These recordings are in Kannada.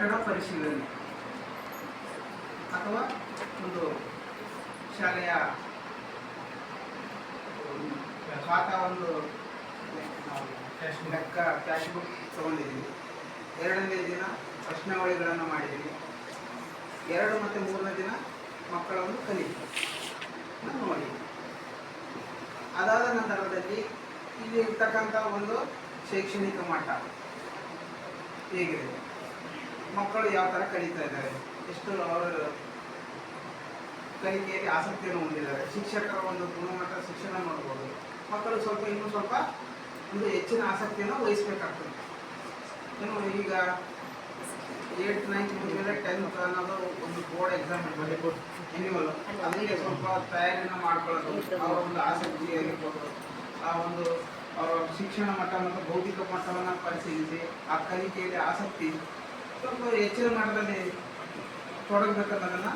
ಕಟ್ಟಡ ಪರಿಶೀಲನೆ ಅಥವಾ ಒಂದು ಶಾಲೆಯ ಪಾಠ ಒಂದು ಲೆಕ್ಕ ಕ್ಯಾಶ್ ಬುಕ್ ತಗೊಂಡಿದ್ದೀವಿ ಎರಡನೇ ದಿನ ಪ್ರಶ್ನಾವಳಿಗಳನ್ನು ಮಾಡಿದ್ದೀವಿ ಎರಡು ಮತ್ತು ಮೂರನೇ ದಿನ ಮಕ್ಕಳ ಒಂದು ಕಲಿಕೆ ನೋಡಿ ಅದಾದ ನಂತರದಲ್ಲಿ ಇಲ್ಲಿ ಇರ್ತಕ್ಕಂಥ ಒಂದು ಶೈಕ್ಷಣಿಕ ಮಟ್ಟ ಹೇಗಿದೆ? ಮಕ್ಕಳು ಯಾವ ಥರ ಕಲಿತಾ ಇದ್ದಾರೆ? ಎಷ್ಟು ಅವರು ಕಲಿಕೆಯಲ್ಲಿ ಆಸಕ್ತಿಯನ್ನು ಹೊಂದಿದ್ದಾರೆ? ಶಿಕ್ಷಕರ ಒಂದು ಗುಣಮಟ್ಟ ಶಿಕ್ಷಣ ನೋಡ್ಬೋದು. ಮಕ್ಕಳು ಸ್ವಲ್ಪ ಇನ್ನೂ ಸ್ವಲ್ಪ ಒಂದು ಹೆಚ್ಚಿನ ಆಸಕ್ತಿಯನ್ನು ವಹಿಸ್ಬೇಕಾಗ್ತದೆ. ಇನ್ನು ಈಗ ಏಟ್ ನೈನ್ತ್ ಮುಗಿದ್ರೆ ಟೆಂತ್ ಅನ್ನೋದು ಒಂದು ಬೋರ್ಡ್ ಎಕ್ಸಾಮ್ ಎನಿವಲ್ ಅದಕ್ಕೆ ಸ್ವಲ್ಪ ತಯಾರಿನ ಮಾಡ್ಕೊಳ್ಳೋದು, ಅವರ ಒಂದು ಆಸಕ್ತಿ ಆಗಿರ್ಬೋದು ಆ ಒಂದು, ಅವರ ಶಿಕ್ಷಣ ಮಟ್ಟ ಮತ್ತು ಭೌತಿಕ ಮಟ್ಟವನ್ನು ಪರಿಶೀಲಿಸಿ, ಆ ಕಲಿಕೆಯಲ್ಲಿ ಆಸಕ್ತಿ ಸ್ವಲ್ಪ ಹೆಚ್ಚಿನ ಮಟ್ಟದಲ್ಲಿ ತೊಡಗಬೇಕನ್ನೋದನ್ನು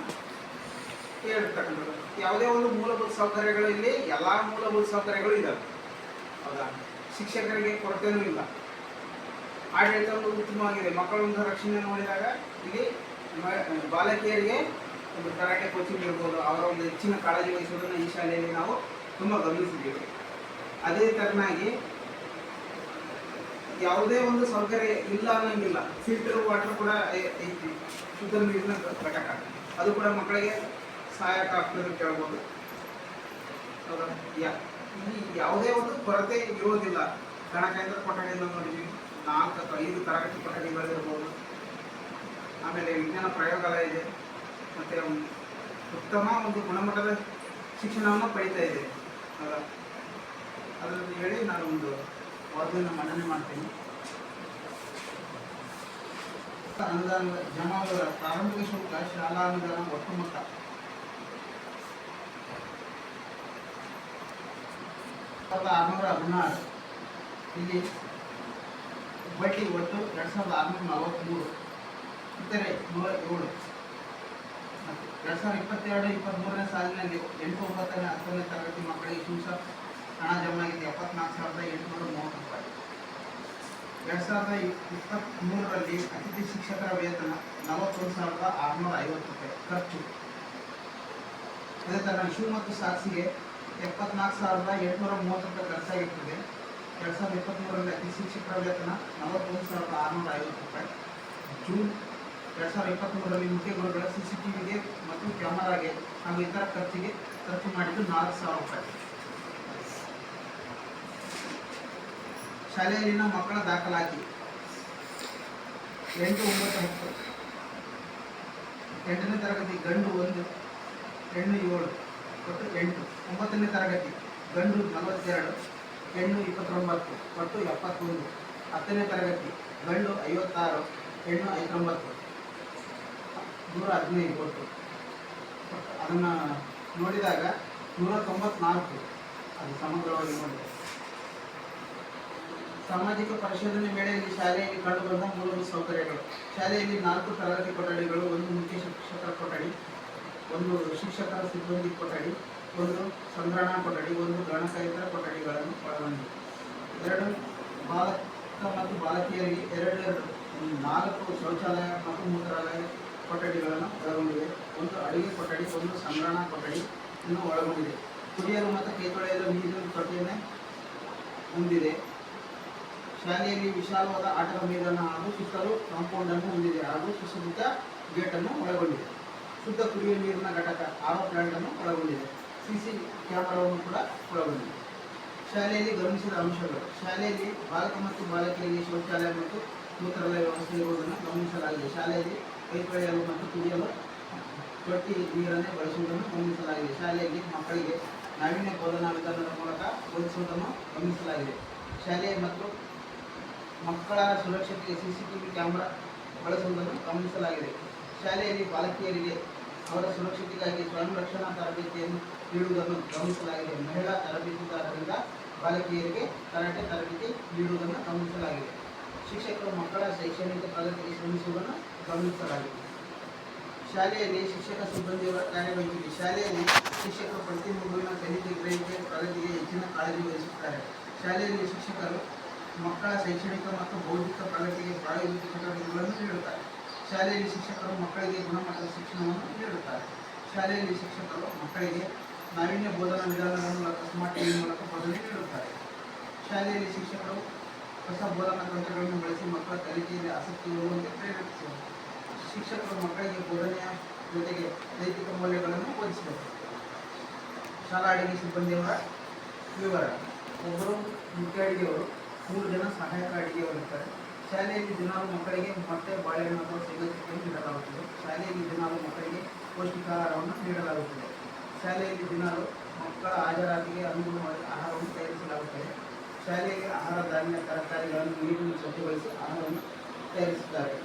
ಹೇಳಿರ್ತಕ್ಕಂಥದ್ದು ಯಾವುದೇ ಒಂದು ಮೂಲಭೂತ ಸೌಕರ್ಯಗಳು ಇಲ್ಲಿ, ಎಲ್ಲ ಮೂಲಭೂತ ಸೌಕರ್ಯಗಳು ಇದ್ದಾವೆ ಹೌದಾ? ಶಿಕ್ಷಕರಿಗೆ ಕೊರತೆನೂ ಇಲ್ಲ. ಒಂದು ಉತ್ತಮವಾಗಿದೆ. ಮಕ್ಕಳ ಒಂದು ರಕ್ಷಣೆ ನೋಡಿದಾಗ ಇಲ್ಲಿ ಬಾಲಕಿಯರಿಗೆ ಒಂದು ಕರಾಟೆ ಕೋಚಿಂಗ್ ಇರ್ಬೋದು. ಅವರ ಒಂದು ಹೆಚ್ಚಿನ ಕಾಳಜಿ ವಹಿಸುವುದನ್ನು ಈ ಶಾಲೆಯಲ್ಲಿ ನಾವು ತುಂಬ ಗಮನಿಸಿದ್ದೇವೆ. ಅದೇ ತರನಾಗಿ ಯಾವುದೇ ಒಂದು ಸೌಕರ್ಯ ಇಲ್ಲ ಅನ್ನೋಂಗಿಲ್ಲ. ಫಿಲ್ಟರ್ ವಾಟರ್ ಕೂಡ ಐತಿ. ಶುದ್ಧ ನೀರಿನ ಘಟಕ. ಅದು ಕೂಡ ಮಕ್ಕಳಿಗೆ ಸಹಾಯಕ ಆಗ್ತದೆ ಅಂತ ಹೇಳ್ಬೋದು. ಇಲ್ಲಿ ಯಾವುದೇ ಒಂದು ಕೊರತೆ ಇರೋದಿಲ್ಲ. ಗಣಕೇಂದ್ರ ಕೊಠಡಿಯನ್ನು ನೋಡಿದ್ವಿ. ನಾಲ್ಕು ಅಥವಾ ಐದು ತರಗತಿ ಕೊಠಡಿಗಳಿರ್ಬೋದು. ಆಮೇಲೆ ವಿಜ್ಞಾನ ಪ್ರಯೋಗಾಲಯ ಇದೆ. ಮತ್ತು ಉತ್ತಮ ಒಂದು ಗುಣಮಟ್ಟದ ಶಿಕ್ಷಣವನ್ನು ಪಡಿತಾ ಇದೆ? ಅದರಲ್ಲಿ ಹೇಳಿ ನಾನು ಒಂದು ವರದಿಯನ್ನು ಮಂಡನೆ ಮಾಡ್ತೀನಿ. ಅನುದಾನ ಜಮಾವರ ಪ್ರಾರಂಭಿಕ ಶುಲ್ಕ ಶಾಲಾ ಅನುದಾನ ಒಟ್ಟು ಮೊತ್ತ. ಆರುನೂರ ಹದಿನಾರು. ಇಲ್ಲಿ ಬಡ್ಡಿ ಒಟ್ಟು ಎರಡು ಸಾವಿರದ ಆರುನೂರ ನಲವತ್ತ್ಮೂರು ಇತರೆ ನೂರ ಏಳು. ಮತ್ತು ಎರಡು ಸಾವಿರದ ಇಪ್ಪತ್ತೆರಡು ಇಪ್ಪತ್ತ್ಮೂರನೇ ಸಾಲಿನಲ್ಲಿ ಎಂಟು, ಒಂಬತ್ತನೇ, ಹತ್ತನೇ ತರಗತಿ ಮಕ್ಕಳಿಗೆ ಶುಲ್ಕ ಹಣ ಜಮಾ ಆಗಿದೆ ಎಪ್ಪತ್ನಾಲ್ಕು ಸಾವಿರದ ಎಂಟುನೂರ ಮೂವತ್ತು ರೂಪಾಯಿ. ಎರಡು ಸಾವಿರದ ಇಪ್ಪತ್ತ್ಮೂರರಲ್ಲಿ ಅತಿಥಿ ಶಿಕ್ಷಕರ ವೇತನ ನಲವತ್ತೊಂದು ಸಾವಿರದ ಆರುನೂರ ಐವತ್ತು ರೂಪಾಯಿ ಖರ್ಚು. ಅದೇ ಥರ ಶೂ ಮತ್ತು ಸಾಕ್ಷಿಗೆ ಎಪ್ಪತ್ನಾಲ್ಕು ಸಾವಿರದ ಎಂಟುನೂರ ಮೂವತ್ತು ರೂಪಾಯಿ ಖರ್ಚಾಗಿರ್ತದೆ. ಎರಡು ಸಾವಿರದ ಇಪ್ಪತ್ತ್ಮೂರರಲ್ಲಿ ಅತಿಥಿ ಶಿಕ್ಷಕರ ವೇತನ ನಲವತ್ತೊಂದು ಸಾವಿರದ ಆರುನೂರ ಐವತ್ತು ರೂಪಾಯಿ. ಜೂನ್ ಎರಡು ಸಾವಿರದ ಇಪ್ಪತ್ತ್ಮೂರರಲ್ಲಿ ಮುಖ್ಯ ಸಿ ಸಿ ಟಿ ವಿಗೆ ಮತ್ತು ಕ್ಯಾಮರಾಗೆ ಹಾಗೂ ಇತರ ಖರ್ಚಿಗೆ ಖರ್ಚು ಮಾಡಿದ್ದು ನಾಲ್ಕು ಸಾವಿರ ರೂಪಾಯಿ. ಶಾಲೆಯಲ್ಲಿನ ಮಕ್ಕಳ ದಾಖಲಾತಿ. ಎಂಟು, ಒಂಬತ್ತು, ಹತ್ತು. ಎಂಟನೇ ತರಗತಿ, ಗಂಡು ಒಂದು, ಹೆಣ್ಣು ಏಳು, ಒಟ್ಟು ಎಂಟು. ಒಂಬತ್ತನೇ ತರಗತಿ, ಗಂಡು ನಲವತ್ತೆರಡು, ಹೆಣ್ಣು ಇಪ್ಪತ್ತೊಂಬತ್ತು, ಒಟ್ಟು ಎಪ್ಪತ್ತೊಂದು. ಹತ್ತನೇ ತರಗತಿ, ಗಂಡು ಐವತ್ತಾರು, ಹೆಣ್ಣು ಐವತ್ತೊಂಬತ್ತು. ನೂರ ಹದಿನೈದು ಒಟ್ಟು. ಅದನ್ನು ನೋಡಿದಾಗ ನೂರ ತೊಂಬತ್ನಾಲ್ಕು. ಅದು ಸಮಗ್ರವಾಗಿ ನೋಡಿದೆ ಸಾಮಾಜಿಕ ಪರಿಶೋಧನೆ ಈ ಶಾಲೆಯಲ್ಲಿ ಕಂಡುಬಂದ ಮೂಲಭೂತ ಸೌಕರ್ಯಗಳು. ಶಾಲೆಯಲ್ಲಿ ನಾಲ್ಕು ತರಗತಿ ಕೊಠಡಿಗಳು, ಒಂದು ಮುಖ್ಯ ಶಿಕ್ಷಕರ ಕೊಠಡಿ, ಒಂದು ಶಿಕ್ಷಕರ ಸಿಬ್ಬಂದಿ ಕೊಠಡಿ, ಒಂದು ಸಂಗ್ರಹಣಾ ಕೊಠಡಿ, ಒಂದು ಗಣಕಯಂತ್ರ ಕೊಠಡಿಗಳನ್ನು ಒಳಗೊಂಡಿದೆ. ಎರಡು ಬಾಲಕ ಮತ್ತು ಬಾಲಕಿಯರಿಗೆ ಎರಡು ನಾಲ್ಕು ಶೌಚಾಲಯ ಮತ್ತು ಮೂತ್ರಾಲಯ ಕೊಠಡಿಗಳನ್ನು ಒಳಗೊಂಡಿದೆ. ಒಂದು ಅಡುಗೆ ಕೊಠಡಿ, ಒಂದು ಸಂಗ್ರಹಣಾ ಕೊಠಡಿ ಇನ್ನು ಒಳಗೊಂಡಿದೆ. ಕುಡಿಯಲು ಮತ್ತು ಕೈ ತೊಳೆಯಲು ನೀರಿನ ತೊಟ್ಟಿಯನ್ನೇ ಹೊಂದಿದೆ. ಶಾಲೆಯಲ್ಲಿ ವಿಶಾಲವಾದ ಆಟದ ಮೈದಾನ ಹಾಗೂ ಸುತ್ತಲೂ ಕಾಂಪೌಂಡ್ ಅನ್ನು ಹೊಂದಿದೆ ಹಾಗೂ ಸುಸಜ್ಜಿತ ಗೇಟ್ ಅನ್ನು ಒಳಗೊಂಡಿದೆ. ಶುದ್ಧ ಕುಡಿಯುವ ನೀರಿನ ಘಟಕ ಆರೋ ಪ್ಲಾಂಟ್ ಅನ್ನು ಒಳಗೊಂಡಿದೆ. ಸಿಸಿ ಕ್ಯಾಮರಾವನ್ನು ಕೂಡ ಒಳಗೊಂಡಿದೆ. ಶಾಲೆಯಲ್ಲಿ ಗಮನಿಸಿದ ಅಂಶಗಳು. ಶಾಲೆಯಲ್ಲಿ ಬಾಲಕ ಮತ್ತು ಬಾಲಕಿಯರಿಗೆ ಶೌಚಾಲಯ ಮತ್ತು ಮೂತ್ರಾಲಯ ವ್ಯವಸ್ಥೆ ಇರುವುದನ್ನು ಗಮನಿಸಲಾಗಿದೆ. ಶಾಲೆಯಲ್ಲಿ ಕೈ ತೊಳೆಯಲು ಮತ್ತು ಕುಡಿಯಲು ತೊಟ್ಟಿ ನೀರನ್ನೇ ಬಳಸುವುದನ್ನು ಗಮನಿಸಲಾಗಿದೆ. ಶಾಲೆಯಲ್ಲಿ ಮಕ್ಕಳಿಗೆ ನಾವೀನ್ಯ ಬೋಧನಾ ವಿಧಾನದ ಮೂಲಕ ಬೋಧಿಸುವುದನ್ನು ಗಮನಿಸಲಾಗಿದೆ. ಶಾಲೆ ಮತ್ತು ಮಕ್ಕಳ ಸುರಕ್ಷತೆಗೆ C C T V camera ಬಳಸುವುದನ್ನು ಗಮನಿಸಲಾಗಿದೆ. ಶಾಲೆಯಲ್ಲಿ ಬಾಲಕಿಯರಿಗೆ ಅವರ ಸುರಕ್ಷತೆಗಾಗಿ ಸ್ವಯಂ ರಕ್ಷಣಾ ತರಬೇತಿಯನ್ನು ನೀಡುವುದನ್ನು ಗಮನಿಸಲಾಗಿದೆ. ಮಹಿಳಾ ತರಬೇತಿದಾರರಿಂದ ಬಾಲಕಿಯರಿಗೆ ಕರಾಟೆ ತರಬೇತಿ ನೀಡುವುದನ್ನು ಗಮನಿಸಲಾಗಿದೆ. ಶಿಕ್ಷಕರು ಮಕ್ಕಳ ಶೈಕ್ಷಣಿಕ ಪ್ರಗತಿಗೆ ಶ್ರಮಿಸುವುದನ್ನು ಗಮನಿಸಲಾಗಿದೆ. ಶಾಲೆಯಲ್ಲಿ ಶಿಕ್ಷಕ ಸಿಬ್ಬಂದಿಯವರ ಕಾರ್ಯವೈಖರಿ ಶಾಲೆಯಲ್ಲಿ ಶಿಕ್ಷಕರು ಪ್ರತಿ ಮಗುವಿನ ಕಲಿಕೆ ಗ್ರಹಿಕೆ ಪ್ರಗತಿಗೆ ಹೆಚ್ಚಿನ ಕಾಳಜಿ ವಹಿಸುತ್ತಾರೆ. ಶಾಲೆಯಲ್ಲಿ ಶಿಕ್ಷಕರು ಮಕ್ಕಳ ಶೈಕ್ಷಣಿಕ ಮತ್ತು ಬೌದ್ಧಿಕ ಪ್ರಗತಿಗೆ ಪ್ರಾಯೋಗಿಕ ಚಟುವಟಿಕೆಗಳನ್ನು ನೀಡುತ್ತಾರೆ. ಶಾಲೆಯಲ್ಲಿ ಶಿಕ್ಷಕರು ಮಕ್ಕಳಿಗೆ ಗುಣಮಟ್ಟದ ಶಿಕ್ಷಣವನ್ನು ನೀಡುತ್ತಾರೆ. ಶಾಲೆಯಲ್ಲಿ ಶಿಕ್ಷಕರು ಮಕ್ಕಳಿಗೆ ನಾವೀನ್ಯ ಬೋಧನಾ ವಿಧಾನಗಳ ಮೂಲಕ ಸ್ಮಾರ್ಟ್ ಟಿವಿ ಮೂಲಕ ಬೋಧನೆ ನೀಡುತ್ತಾರೆ. ಶಾಲೆಯಲ್ಲಿ ಶಿಕ್ಷಕರು ಹೊಸ ಬೋಧನಾ ತಂತ್ರಗಳನ್ನು ಬಳಸಿ ಮಕ್ಕಳ ಕಲಿಕೆಯಲ್ಲಿ ಆಸಕ್ತಿ ಇರುವಂತೆ ಪ್ರೇರೇಪಿಸಿದರು ಶಿಕ್ಷಕರು ಮಕ್ಕಳಿಗೆ ಬೋಧನೆಯ ಜೊತೆಗೆ ನೈತಿಕ ಮೌಲ್ಯಗಳನ್ನು ಬೋಧಿಸಬೇಕು. ಶಾಲಾ ಅಡಿಗೆ ಸಿಬ್ಬಂದಿಯವರ ವಿವರ ಒಬ್ಬರು ಮುಖ್ಯ ಅಡಿಗೆಯವರು ಮೂರು ಜನ ಸಹಾಯಕ ಅಡಿಗೆಯವರಿರ್ತಾರೆ ಶಾಲೆಯಲ್ಲಿ ದಿನಾಲು ಮಕ್ಕಳಿಗೆ ಮೊಟ್ಟೆ, ಬಾಳೆಹಣ್ಣು ಅಥವಾ ಸಿಗಂತಿಯನ್ನು ನೀಡಲಾಗುತ್ತದೆ. ಶಾಲೆಯಲ್ಲಿ ದಿನಾಲು ಮಕ್ಕಳಿಗೆ ಪೌಷ್ಟಿಕಾಹಾರವನ್ನು ನೀಡಲಾಗುತ್ತದೆ. ಶಾಲೆಯಲ್ಲಿ ದಿನಾಲು ಮಕ್ಕಳ ಹಾಜರಾತಿಗೆ ಅನುಗುಣವಾಗಿ ಆಹಾರವನ್ನು ತಯಾರಿಸಲಾಗುತ್ತದೆ. ಶಾಲೆಯಲ್ಲಿ ಆಹಾರ ಧಾನ್ಯ, ತರಕಾರಿಗಳನ್ನು ನೀರಿನ ಸ್ವಚ್ಛಗೊಳಿಸಿ ಆಹಾರವನ್ನು ತಯಾರಿಸುತ್ತಾರೆ.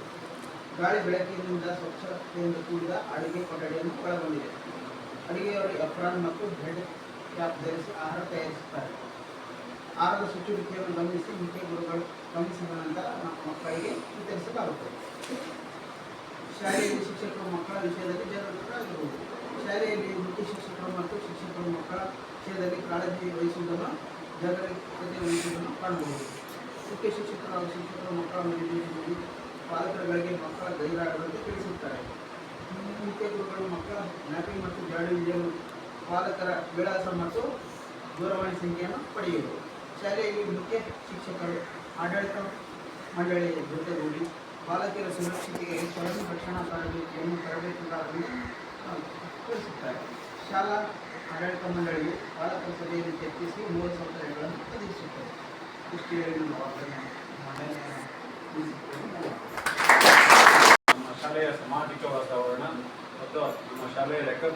ಗಾಳಿ ಬೆಳಕಿನಿಂದ ಸ್ವಚ್ಛತೆಯಿಂದ ಕೂಡಿದ ಅಡುಗೆ ಕೊಠಡಿಯನ್ನು ಒಳಗೊಂಡಿದೆ. ಅಡುಗೆಯವರು ಎಪ್ರಾನ್ ಮತ್ತು ಬ್ರೆಡ್ ಕ್ಯಾಪ್ ಧರಿಸಿ ಆಹಾರ ತಯಾರಿಸುತ್ತಾರೆ. ಆಹಾರದ ಶುಚಿರುಚಿಯನ್ನು ಗಮನಿಸಿ ಮುಖ್ಯ ಗುರುಗಳು ಗಮನಿಸಿದ ನಂತರ ನಮ್ಮ ಮಕ್ಕಳಿಗೆ ವಿತರಿಸಲಾಗುತ್ತದೆ ಶಾಲೆಯಲ್ಲಿ ಶಿಕ್ಷಕರು ಮಕ್ಕಳ ವಿಷಯದಲ್ಲಿ ಜಾಗೃತರಾಗಿರುವುದು ಶಾಲೆಯಲ್ಲಿ ಮುಖ್ಯ ಶಿಕ್ಷಕರು ಮತ್ತು ಶಿಕ್ಷಕರು ಮಕ್ಕಳ ವಿಷಯದಲ್ಲಿ ಕಾಳಜಿ ವಹಿಸುವುದನ್ನು ಜಾಗರೂಕತೆ ವಹಿಸುವುದನ್ನು ಕಾಣಬಹುದು. ಮುಖ್ಯ ಶಿಕ್ಷಕರು ಹಾಗೂ ಶಿಕ್ಷಕರು ಮಕ್ಕಳ ನಿರ್ದೇಶನದಲ್ಲಿ ಪಾಲಕರುಗಳಿಗೆ ಮಕ್ಕಳ ಗೈರಾಗದಂತೆ ತಿಳಿಸುತ್ತಾರೆ. ಮುಖ್ಯ ಗುರುಗಳು ಮಕ್ಕಳ ಮ್ಯಾಪಿಂಗ್ ಮತ್ತು ಜಾಡಳಿಯನ್ನು ಪಾಲಕರ ವಿಳಾಸ ಮತ್ತು ದೂರವಾಣಿ ಸಂಖ್ಯೆಯನ್ನು ಪಡೆಯುವುದು. ಶಾಲೆಯಲ್ಲಿ ಮುಖ್ಯ ಶಿಕ್ಷಕರು, ಆಡಳಿತ ಮಂಡಳಿಯ ಜೊತೆಗೂಡಿ ಬಾಲಕಿಯರ ಸುರಕ್ಷತೆಗೆ ಸ್ವಯಂ ರಕ್ಷಣಾ ತರಬೇತಿಯನ್ನು ತರಬೇತುದಾರರು ತಿಳಿಸುತ್ತಾರೆ ಶಾಲಾ ಆಡಳಿತ ಮಂಡಳಿಯು ಬಾಲಕರ ಸಭೆಯನ್ನು ಚರ್ಚಿಸಿ ಮೂಲ ಸೌಕರ್ಯಗಳನ್ನು ಒದಗಿಸುತ್ತದೆ. ಇಷ್ಟು ಹೇಳಿ ನಮ್ಮ ಶಾಲೆಯ ಸಾಮಾಜಿಕ ವಾತಾವರಣ ಮತ್ತು ನಮ್ಮ ಶಾಲೆಯ ಲೆಕ್ಕ